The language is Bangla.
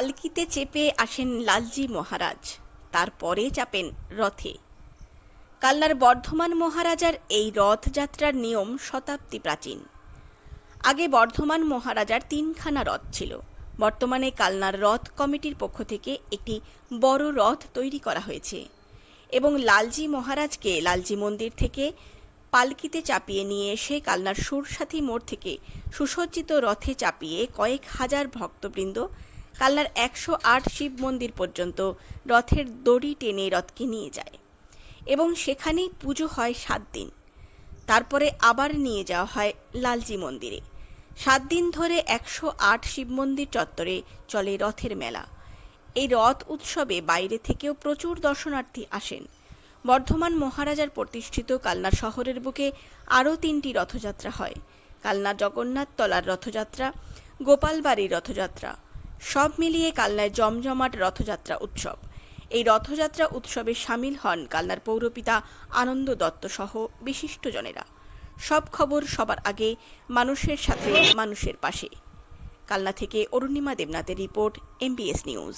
পালকিতে চেপে আসেন লালজি মহারাজ। তারপরে চাপেন রথে। কালনার বর্ধমান মহারাজার এই রথযাত্রার নিয়ম শতাব্দী প্রাচীন। আগে বর্ধমান মহারাজার তিনখানা রথ ছিল। বর্তমানে কালনার রথ কমিটির পক্ষ থেকে একটি বড় রথ তৈরি করা হয়েছে এবং লালজি মহারাজকে লালজি মন্দির থেকে পালকিতে চাপিয়ে নিয়ে এসে কালনার সুরসাথী মোড় থেকে সুসজ্জিত রথে চাপিয়ে কয়েক হাজার ভক্তবৃন্দ কালনার একশো আট শিব মন্দির পর্যন্ত রথের দড়ি টেনে রথকে নিয়ে যায় এবং সেখানেই পুজো হয় সাত দিন। তারপরে আবার নিয়ে যাওয়া হয় লালজি মন্দিরে। সাত দিন ধরে একশো আট শিব মন্দির চত্বরে চলে রথের মেলা। এই রথ উৎসবে বাইরে থেকেও প্রচুর দর্শনার্থী আসেন। বর্ধমান মহারাজার প্রতিষ্ঠিত কালনা শহরের বুকে আরও তিনটি রথযাত্রা হয়। কালনা জগন্নাথ তলার রথযাত্রা, গোপালবাড়ির রথযাত্রা সব মিলিয়ে কালনায় জমজমাট রথযাত্রা উৎসব। এই রথযাত্রা উৎসবে সামিল হন কালনার পৌরপিতা আনন্দ দত্ত সহ বিশিষ্টজনেরা সব খবর সবার আগে মানুষের সাথে মানুষের পাশে। কালনা থেকে অরুণিমা দেবনাথের রিপোর্ট, এমবিএস নিউজ।